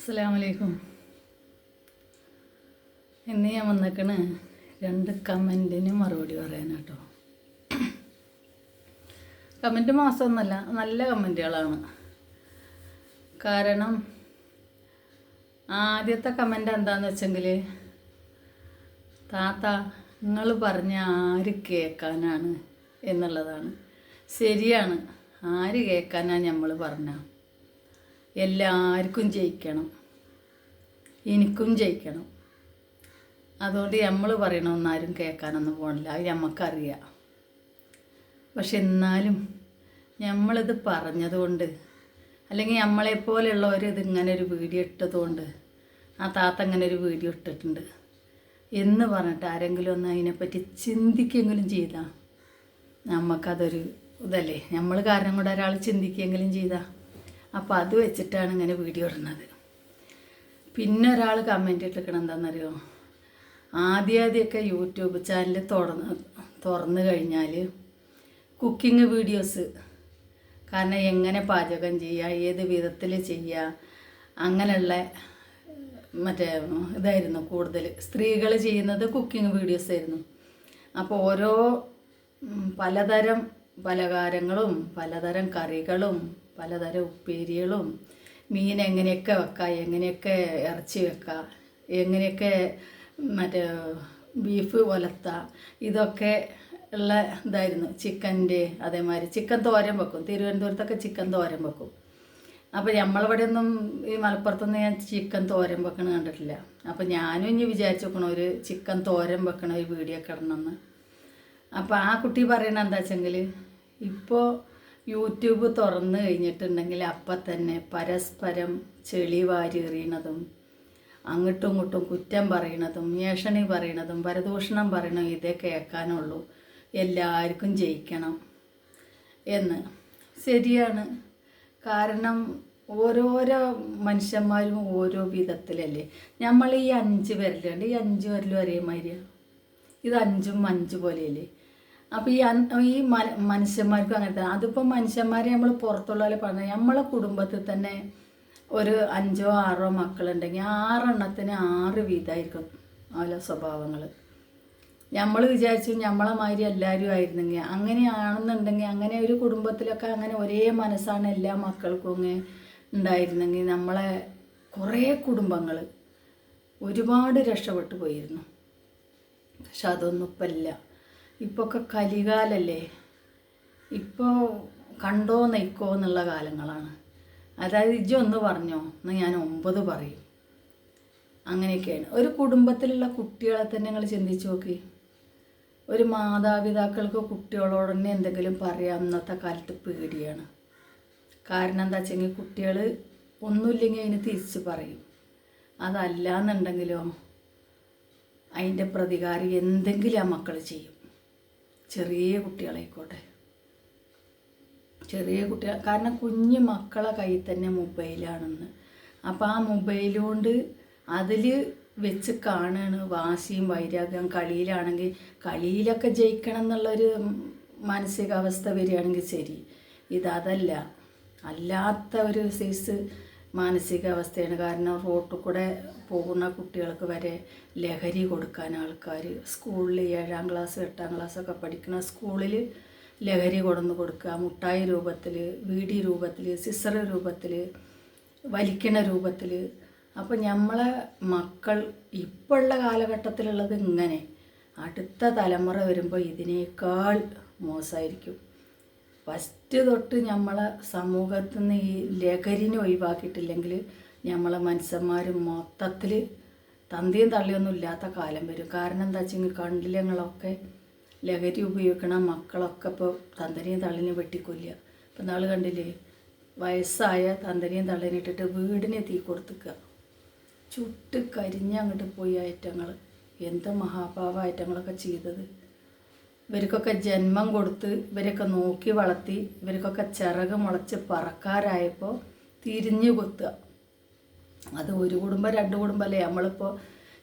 അസ്സലാമലൈക്കും. ഇന്ന് ഞാൻ വന്നേക്കണ് രണ്ട് കമന്റിന് മറുപടി പറയാനാട്ടോ. കമന്റ് മാസമൊന്നുമല്ല നല്ല കമന്റുകളാണ് കാരണം ആദ്യത്തെ കമന്റ് എന്താന്ന് വെച്ചെങ്കിൽ താത്ത നിങ്ങൾ പറഞ്ഞ ആര് കേൾക്കാനാണ്? എന്നുള്ളതാണ്. ശരിയാണ്. ആര് കേൾക്കാനാണ് നമ്മൾ പറഞ്ഞ? എല്ലാവർക്കും ജയിക്കണം. എനിക്കും ജയിക്കണം. അതുകൊണ്ട് നമ്മൾ പറയണമെന്ന് ആരും കേൾക്കാനൊന്നും പോകണില്ല അത് നമുക്കറിയാം പക്ഷെ എന്നാലും നമ്മളിത് പറഞ്ഞതുകൊണ്ട് അല്ലെങ്കിൽ നമ്മളെപ്പോലെയുള്ളവർ ഇതിങ്ങനെ ഒരു വീഡിയോ ഇട്ടതുകൊണ്ട് ആ താത്ത അങ്ങനെ ഒരു വീഡിയോ ഇട്ടിട്ടുണ്ട്. എന്ന് പറഞ്ഞിട്ട് ആരെങ്കിലും ഒന്ന് അതിനെപ്പറ്റി ചിന്തിക്കെങ്കിലും ചെയ്താൽ നമുക്കതൊരു ഇതല്ലേ? നമ്മൾ കാരണം കൂടെ ഒരാൾ ചിന്തിക്കുകയെങ്കിലും ചെയ്താൽ അപ്പോൾ അത് വെച്ചിട്ടാണ് ഇങ്ങനെ വീഡിയോ ഇടുന്നത്. പിന്നെ ഒരാൾ കമന്റ് ഇട്ടിരിക്കണം എന്താണെന്നറിയോ ആദ്യാദ്യമൊക്കെ യൂട്യൂബ് ചാനൽ തുറന്ന് തുറന്നു കഴിഞ്ഞാൽ കുക്കിംഗ് വീഡിയോസ് കാരണം എങ്ങനെ പാചകം ചെയ്യുക ഏത് വിധത്തിൽ ചെയ്യുക അങ്ങനെയുള്ള മറ്റേ ഇതായിരുന്നു കൂടുതൽ സ്ത്രീകൾ ചെയ്യുന്നത് കുക്കിംഗ് വീഡിയോസ് ആയിരുന്നു. അപ്പോൾ ഓരോ പലതരം പലഹാരങ്ങളും പലതരം കറികളും പലതരം ഉപ്പേരികളും മീൻ എങ്ങനെയൊക്കെ വെക്കാം എങ്ങനെയൊക്കെ ഇറച്ചി വെക്കാം എങ്ങനെയൊക്കെ മറ്റേ ബീഫ് വലത്ത ഇതൊക്കെ ഉള്ള ഇതായിരുന്നു. ചിക്കന്റെ അതേമാതിരി ചിക്കൻ തോരൻ വെക്കും. തിരുവനന്തപുരത്തൊക്കെ ചിക്കൻ തോരൻ വെക്കും. അപ്പോൾ നമ്മളിവിടെ ഒന്നും ഈ മലപ്പുറത്തൊന്നും ഞാൻ ചിക്കൻ തോരൻ വെക്കണ കണ്ടിട്ടില്ല. അപ്പോൾ ഞാനും ഇനി വിചാരിച്ചു നോക്കണം ഒരു ചിക്കൻ തോരൻ വെക്കണ ഒരു വീഡിയോ കിടണമെന്ന് അപ്പോൾ ആ കുട്ടി പറയണ എന്താ വെച്ചെങ്കിൽ ഇപ്പോൾ യൂട്യൂബ് തുറന്നു കഴിഞ്ഞിട്ടുണ്ടെങ്കിൽ അപ്പം തന്നെ പരസ്പരം ചെളി വാരി എറിയണതും അങ്ങോട്ടും ഇങ്ങോട്ടും കുറ്റം പറയണതും ഏഷണി പറയണതും പരദൂഷണം പറയണതും ഇതേ കേൾക്കാനുള്ളൂ. എല്ലാവർക്കും ജയിക്കണം എന്ന്. ശരിയാണ്. കാരണം ഓരോരോ മനുഷ്യന്മാരും ഓരോ വിധത്തിലല്ലേ. നമ്മൾ ഈ അഞ്ച് വിരലുണ്ട്. ഈ അഞ്ച് വിരലും ഒരേമാതിരിയാണ് ഇത് അഞ്ചും അഞ്ച് പോലെയല്ലേ. അപ്പോൾ ഈ ഈ മനുഷ്യന്മാർക്കും അങ്ങനെ തന്നെ. അതിപ്പോൾ മനുഷ്യന്മാരെ നമ്മൾ പുറത്തുള്ളവരെ പറഞ്ഞാൽ നമ്മളെ കുടുംബത്തിൽ തന്നെ ഒരു അഞ്ചോ ആറോ മക്കളുണ്ടെങ്കിൽ ആറെണ്ണത്തിന് ആറ് വീതമായിരിക്കും ഓരോ സ്വഭാവങ്ങൾ നമ്മൾ വിചാരിച്ചു നമ്മളെ മാതിരി എല്ലാവരും ആയിരുന്നെങ്കിൽ അങ്ങനെയാണെന്നുണ്ടെങ്കിൽ അങ്ങനെ ഒരു കുടുംബത്തിലൊക്കെ അങ്ങനെ ഒരേ മനസ്സാണ് എല്ലാ മക്കൾക്കും അങ്ങ് ഉണ്ടായിരുന്നെങ്കിൽ നമ്മളെ കുറേ കുടുംബങ്ങൾ ഒരുപാട് രക്ഷപ്പെട്ടു പോയിരുന്നു. പക്ഷെ അതൊന്നും ഇപ്പം ഇല്ല ഇപ്പോൾ ഒക്കെ കലികാലല്ലേ? ഇപ്പോൾ കണ്ടോ നയിക്കോ എന്നുള്ള കാലങ്ങളാണ്. അതായത് ഇജ്ജ് ഒന്ന് പറഞ്ഞോ എന്നാൽ ഞാൻ ഒമ്പത് പറയും. അങ്ങനെയൊക്കെയാണ്. ഒരു കുടുംബത്തിലുള്ള കുട്ടികളെ തന്നെ നിങ്ങൾ ചിന്തിച്ച് നോക്കി. ഒരു മാതാപിതാക്കൾക്ക് കുട്ടികളോട് തന്നെ എന്തെങ്കിലും പറയാം ഇന്നത്തെ കാലത്ത് പേടിയാണ്. കാരണം എന്താ വെച്ചെങ്കിൽ കുട്ടികൾ ഒന്നുമില്ലെങ്കിൽ അതിന് തിരിച്ച് പറയും. അതല്ല എന്നുണ്ടെങ്കിലോ അതിന്റെ പ്രതികാരം എന്തെങ്കിലും ആ മക്കൾ ചെയ്യും. ചെറിയ കുട്ടികളായിക്കോട്ടെ. ചെറിയ കുട്ടികൾ കാരണം കുഞ്ഞു മക്കളെ കയ്യിൽ തന്നെ മൊബൈലാണെന്ന്. അപ്പോൾ ആ മൊബൈൽ കൊണ്ട് അതിൽ വെച്ച് കാണുകയാണ് വാശിയും വൈരാഗ്യം കളിയിലാണെങ്കിൽ കളിയിലൊക്കെ ജയിക്കണം എന്നുള്ളൊരു മാനസികാവസ്ഥ വരികയാണെങ്കിൽ ശരി. ഇതതല്ല. അല്ലാത്ത ഒരു സൈസ് മാനസികാവസ്ഥയാണ് കാരണം റോട്ടിൽ കൂടെ പോകുന്ന കുട്ടികൾക്ക് വരെ ലഹരി കൊടുക്കാൻ ആൾക്കാർ സ്കൂളിൽ ഏഴാം ക്ലാസ് എട്ടാം ക്ലാസ്സൊക്കെ പഠിക്കുന്ന സ്കൂളിൽ ലഹരി കൊണ്ടു കൊടുക്കുക മുട്ടായി രൂപത്തിൽ വീടി രൂപത്തിൽ സിസർ രൂപത്തിൽ വലിക്കണ രൂപത്തിൽ. അപ്പോൾ നമ്മളെ മക്കൾ ഇപ്പോഴുള്ള കാലഘട്ടത്തിലുള്ളത് ഇങ്ങനെ. അടുത്ത തലമുറ വരുമ്പോൾ ഇതിനേക്കാൾ മോശമായിരിക്കും. ഫസ്റ്റ് തൊട്ട് നമ്മളെ സമൂഹത്തിൽ നിന്ന് ഈ ലഹരിനെ ഒഴിവാക്കിയിട്ടില്ലെങ്കിൽ നമ്മളെ മനുഷ്യന്മാർ മൊത്തത്തിൽ തന്തിയും തള്ളിയൊന്നും ഇല്ലാത്ത കാലം വരും. കാരണം എന്താ വെച്ചെങ്കിൽ കണ്ടില്ലങ്ങളൊക്കെ ലഹരി ഉപയോഗിക്കണ മക്കളൊക്കെ ഇപ്പോൾ തന്തനെയും തള്ളിനെ വെട്ടിക്കൊല്ല ഇപ്പം നാൾ കണ്ടില്ലേ? വയസ്സായ തന്തനെയും തള്ളിനിട്ടിട്ട് വീടിനെ തീ കൊടുത്തുക്കുക ചുട്ട് കരിഞ്ഞ് അങ്ങോട്ട് പോയി ഐറ്റങ്ങൾ എന്ത് മഹാഭാവ ഐറ്റങ്ങളൊക്കെ ചെയ്തത്. ഇവർക്കൊക്കെ ജന്മം കൊടുത്ത് ഇവരൊക്കെ നോക്കി വളർത്തി ഇവർക്കൊക്കെ ചിറക് മുളച്ച് പറക്കാരായപ്പോൾ തിരിഞ്ഞു കുത്തുക. അത് ഒരു കുടുംബം രണ്ട് കുടുംബമല്ലേ നമ്മളിപ്പോൾ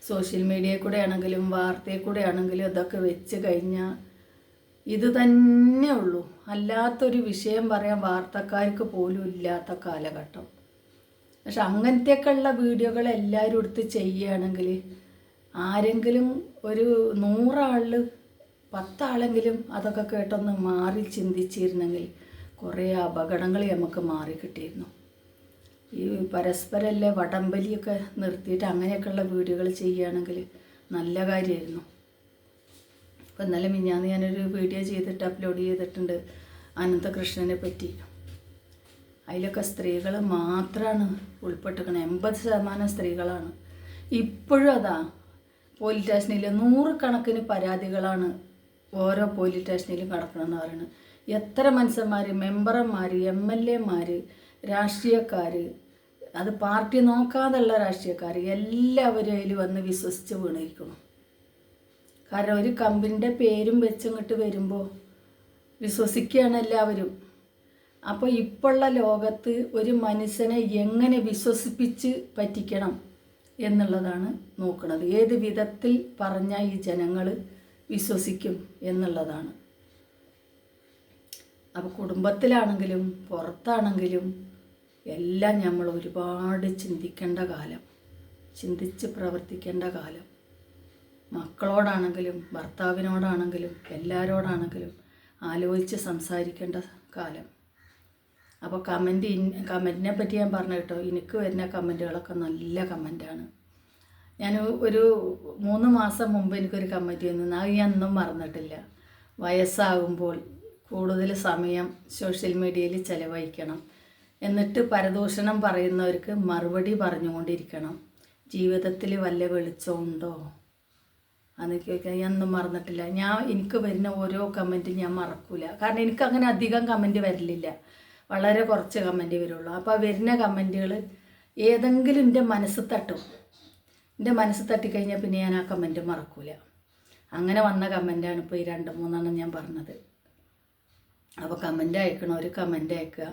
സോഷ്യൽ മീഡിയയിൽ കൂടെ ആണെങ്കിലും വാർത്തയിൽ കൂടെ ആണെങ്കിലും ഇതൊക്കെ വെച്ച് കഴിഞ്ഞാൽ ഇത് തന്നെ ഉള്ളൂ. അല്ലാത്തൊരു വിഷയം പറയാൻ വാർത്തക്കാർക്ക് പോലും ഇല്ലാത്ത കാലഘട്ടം. പക്ഷെ അങ്ങനത്തെയൊക്കെ ഉള്ള വീഡിയോകൾ എല്ലാവരും എടുത്ത് ചെയ്യുകയാണെങ്കിൽ ആരെങ്കിലും ഒരു നൂറാളിൽ പത്താളെങ്കിലും അതൊക്കെ കേട്ടൊന്ന് മാറി ചിന്തിച്ചിരുന്നെങ്കിൽ കുറേ അപകടങ്ങൾ നമുക്ക് മാറി കിട്ടിയിരുന്നു. ഈ പരസ്പരമല്ലേ വടംബലിയൊക്കെ നിർത്തിയിട്ട് അങ്ങനെയൊക്കെയുള്ള വീഡിയോകൾ ചെയ്യുകയാണെങ്കിൽ നല്ല കാര്യമായിരുന്നു. അപ്പോൾ എന്നാലും മിഞ്ഞാന്ന് ഞാനൊരു വീഡിയോ ചെയ്തിട്ട് അപ്ലോഡ് ചെയ്തിട്ടുണ്ട് അനന്തകൃഷ്ണനെ പറ്റി. അതിലൊക്കെ സ്ത്രീകൾ മാത്രമാണ് ഉൾപ്പെട്ടിരിക്കുന്നത് എൺപത് ശതമാനം സ്ത്രീകളാണ്. ഇപ്പോഴും അതാ പോലീസ് സ്റ്റേഷനിൽ നൂറുകണക്കിന് പരാതികളാണ് ഓരോ പോലീസ് സ്റ്റേഷനിലും കടക്കണമെന്ന് പറയുന്നത് എത്ര മനുഷ്യന്മാർ മെമ്പർമാർ എം എൽ എമാർ രാഷ്ട്രീയക്കാർ അത് പാർട്ടി നോക്കാതുള്ള രാഷ്ട്രീയക്കാർ എല്ലാവരും അതിൽ വന്ന് വിശ്വസിച്ച് വീണിരിക്കണം. കാരണം ഒരു കമ്പനിന്റെ പേരും വെച്ചിങ്ങോട്ട് വരുമ്പോൾ വിശ്വസിക്കുകയാണ് എല്ലാവരും. അപ്പോൾ ഇപ്പോഴുള്ള ലോകത്ത് ഒരു മനുഷ്യനെ എങ്ങനെ വിശ്വസിപ്പിച്ച് പറ്റിക്കണം എന്നുള്ളതാണ് നോക്കുന്നത് ഏത് വിധത്തിൽ പറഞ്ഞാൽ ഈ ജനങ്ങൾ വിശ്വസിക്കും എന്നുള്ളതാണ്. അപ്പോൾ കുടുംബത്തിലാണെങ്കിലും പുറത്താണെങ്കിലും എല്ലാം നമ്മൾ ഒരുപാട് ചിന്തിക്കേണ്ട കാലം ചിന്തിച്ച് പ്രവർത്തിക്കേണ്ട കാലം. മക്കളോടാണെങ്കിലും ഭർത്താവിനോടാണെങ്കിലും എല്ലാവരോടാണെങ്കിലും ആലോചിച്ച് സംസാരിക്കേണ്ട കാലം. അപ്പോൾ കമന്റ് കമന്റിനെ പറ്റി ഞാൻ പറഞ്ഞു കേട്ടോ എനിക്ക് വരുന്ന കമന്റുകളൊക്കെ നല്ല കമന്റാണ് ഞാൻ ഒരു മൂന്ന് മാസം മുമ്പ് എനിക്കൊരു കമ്മിറ്റി വന്നു അത് ഞാൻ ഒന്നും മറന്നിട്ടില്ല. വയസ്സാകുമ്പോൾ കൂടുതൽ സമയം സോഷ്യൽ മീഡിയയിൽ ചിലവഴിക്കണം. എന്നിട്ട് പരദൂഷണം പറയുന്നവർക്ക് മറുപടി പറഞ്ഞുകൊണ്ടിരിക്കണം. ജീവിതത്തിൽ വല്ല വെളിച്ചമുണ്ടോ അന്ന് ചോദിക്കാൻ ഞാൻ ഒന്നും മറന്നിട്ടില്ല. ഞാൻ എനിക്ക് വരുന്ന ഓരോ കമന്റും ഞാൻ മറക്കൂല. കാരണം എനിക്ക് അങ്ങനെ അധികം കമന്റ് വരലില്ല. വളരെ കുറച്ച് കമന്റ് വരുള്ളൂ. അപ്പോൾ വരുന്ന കമന്റുകൾ ഏതെങ്കിലും എന്റെ മനസ്സ് തട്ടും. എന്റെ മനസ്സ് തട്ടിക്കഴിഞ്ഞാൽ പിന്നെ ഞാൻ ആ കമന്റ് മറക്കൂല. അങ്ങനെ വന്ന കമന്റാണ് ഇപ്പോൾ ഈ രണ്ട് മൂന്നെണ്ണം ഞാൻ പറഞ്ഞത്. അപ്പോൾ കമന്റ് അയക്കണവർ കമന്റ് അയക്കുക.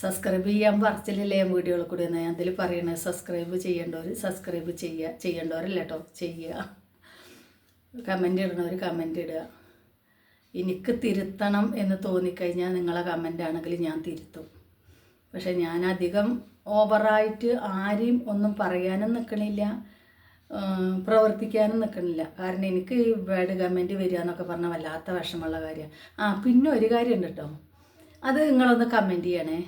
സബ്സ്ക്രൈബ് ചെയ്യാൻ പറച്ചിലില്ലേ ഞാൻ വീഡിയോയിൽ കൂടി ഞാൻ അതിൽ പറയണത് സബ്സ്ക്രൈബ് ചെയ്യേണ്ടവർ സബ്സ്ക്രൈബ് ചെയ്യുക ചെയ്യേണ്ടവരല്ല കേട്ടോ ചെയ്യുക കമന്റ് ഇടണവർ കമന്റ് ഇടുക. എനിക്ക് തിരുത്തണം എന്ന് തോന്നിക്കഴിഞ്ഞാൽ നിങ്ങളെ കമന്റ് ആണെങ്കിൽ ഞാൻ തിരുത്തും. പക്ഷെ ഞാൻ അധികം ഓവറായിട്ട് ആരെയും ഒന്നും പറയാനും നിൽക്കണില്ല പ്രവർത്തിക്കാനും നിൽക്കണില്ല കാരണം എനിക്ക് ഈ ബാഡ് കമന്റ് വരിക എന്നൊക്കെ പറഞ്ഞാൽ വല്ലാത്ത വിഷമമുള്ള കാര്യമാണ് ആ പിന്നെ ഒരു കാര്യമുണ്ട് കേട്ടോ അത് നിങ്ങളൊന്ന് കമന്റ് ചെയ്യണേ.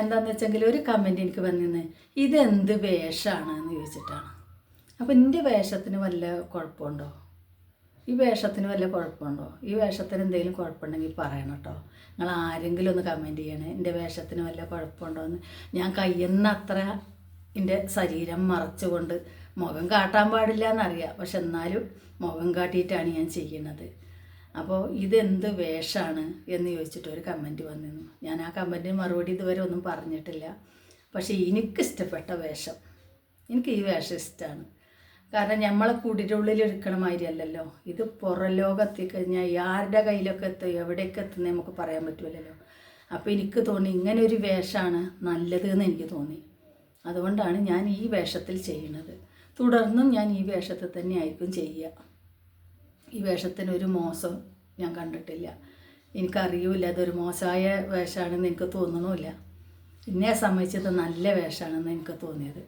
എന്താണെന്ന് വെച്ചെങ്കിൽ ഒരു കമന്റ് എനിക്ക് വന്നിന്ന് ഇതെന്ത് വേഷമാണ് എന്ന് ചോദിച്ചിട്ടാണ്. അപ്പോൾ എന്റെ വേഷത്തിന് വല്ല കുഴപ്പമുണ്ടോ? ഈ വേഷത്തിന് വല്ല കുഴപ്പമുണ്ടോ? ഈ വേഷത്തിന് എന്തെങ്കിലും കുഴപ്പമുണ്ടെങ്കിൽ പറയണം കേട്ടോ. നിങ്ങൾ ആരെങ്കിലും ഒന്ന് കമന്റ് ചെയ്യണേ. എന്റെ വേഷത്തിന് വല്ല കുഴപ്പമുണ്ടോ എന്ന്. ഞാൻ കയ്യെന്ന് അത്ര എന്റെ ശരീരം മറച്ചുകൊണ്ട് മുഖം കാട്ടാൻ പാടില്ല എന്നറിയാം പക്ഷെ എന്നാലും മുഖം കാട്ടിയിട്ടാണ് ഞാൻ ചെയ്യുന്നത്. അപ്പോൾ ഇതെന്ത് വേഷമാണ് എന്ന് ചോദിച്ചിട്ട് ഒരു കമന്റ് വന്നിരുന്നു. ഞാൻ ആ കമന്റിന് മറുപടി ഇതുവരെ ഒന്നും പറഞ്ഞിട്ടില്ല. പക്ഷേ എനിക്കിഷ്ടപ്പെട്ട വേഷം. എനിക്ക് ഈ വേഷം ഇഷ്ടമാണ്. കാരണം നമ്മളെ കുടിരുള്ളിൽ എടുക്കണ മാതിരിയല്ലല്ലോ ഇത് പുറം കഴിഞ്ഞാൽ ആരുടെ കയ്യിലൊക്കെ എത്തും എവിടെയൊക്കെ എത്തുന്നത് നമുക്ക് പറയാൻ പറ്റുമല്ലോ അപ്പോൾ എനിക്ക് തോന്നി ഇങ്ങനെ ഒരു വേഷമാണ് നല്ലത് എന്ന് എനിക്ക് തോന്നി. അതുകൊണ്ടാണ് ഞാൻ ഈ വേഷത്തിൽ ചെയ്യുന്നത് തുടർന്നും ഞാൻ ഈ വേഷത്തിൽ തന്നെ ആയിരിക്കും ചെയ്യുക. ഈ വേഷത്തിന് ഒരു മോശം ഞാൻ കണ്ടിട്ടില്ല. എനിക്കറിയില്ല അതൊരു മോശമായ വേഷമാണെന്ന് എനിക്ക് തോന്നണമില്ല എന്നെ സംബന്ധിച്ചത് നല്ല വേഷമാണെന്ന് എനിക്ക് തോന്നിയത്.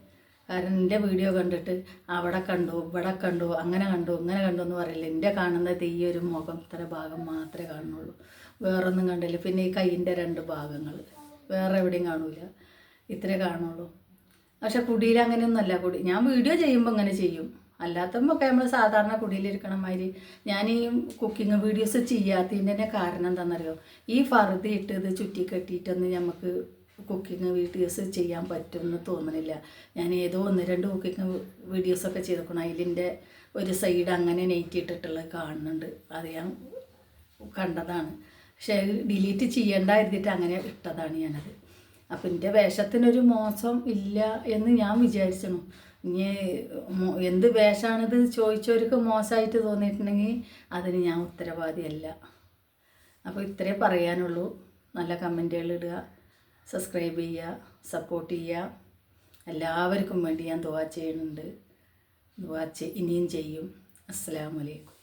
കാരണം എന്റെ വീഡിയോ കണ്ടിട്ട് അവിടെ കണ്ടു ഇവിടെ കണ്ടു അങ്ങനെ കണ്ടു ഇങ്ങനെ കണ്ടു എന്ന് പറയില്ല. എന്റെ കാണുന്നത് ഈ ഒരു മുഖം ഇത്ര ഭാഗം മാത്രമേ കാണുന്നുള്ളൂ. വേറൊന്നും കണ്ടില്ല. പിന്നെ ഈ കൈയിന്റെ രണ്ട് ഭാഗങ്ങൾ. വേറെ എവിടെയും കാണൂല. ഇത്രേ കാണുള്ളൂ. പക്ഷെ കുടിയിൽ അങ്ങനെയൊന്നുമല്ല. കുടി ഞാൻ വീഡിയോ ചെയ്യുമ്പോൾ അങ്ങനെ ചെയ്യും. അല്ലാത്തപ്പോൾ നമ്മൾ സാധാരണ കുടിയിലിരിക്കണ മാതിരി ഞാൻ ഈ കുക്കിംഗ് വീഡിയോസ് ചെയ്യാത്തതിന്റെ കാരണം എന്താണെന്നറിയോ? ഈ ഫറുതി ഇട്ട് ഇത് ചുറ്റി കെട്ടിയിട്ടൊന്ന് നമുക്ക് കുക്കിംഗ് വീഡിയോസ് ചെയ്യാൻ പറ്റുമെന്ന് തോന്നണില്ല. ഞാൻ ഏതോ ഒന്ന് രണ്ട് കുക്കിംഗ് വീഡിയോസൊക്കെ ചെയ്തേക്കണം. അതിലിന്റെ ഒരു സൈഡ് അങ്ങനെ നെയ്റ്റിട്ടിട്ടുള്ളത് കാണുന്നുണ്ട്. അത് ഞാൻ കണ്ടതാണ്. പക്ഷേ ഡിലീറ്റ് ചെയ്യേണ്ട എഴുതിയിട്ട് അങ്ങനെ ഇട്ടതാണ് ഞാനത്. അപ്പം എന്റെ വേഷത്തിനൊരു മോശം ഇല്ല എന്ന് ഞാൻ വിചാരിച്ചു ഇനി എന്ത് വേഷമാണിത് ചോദിച്ചവർക്ക് മോശമായിട്ട് തോന്നിയിട്ടുണ്ടെങ്കിൽ അതിന് ഞാൻ ഉത്തരവാദിയല്ല. അപ്പോൾ ഇത്രേ പറയാനുള്ളൂ. നല്ല കമന്റുകൾ ഇടുക. സബ്സ്ക്രൈബ് ചെയ്യുക സപ്പോർട്ട് ചെയ്യുക. എല്ലാവർക്കും വേണ്ടി ഞാൻ ദുവാ ചെയ്യുന്നുണ്ട്. ദുവാ ഇനിയും ചെയ്യും. അസ്സാമലൈക്കും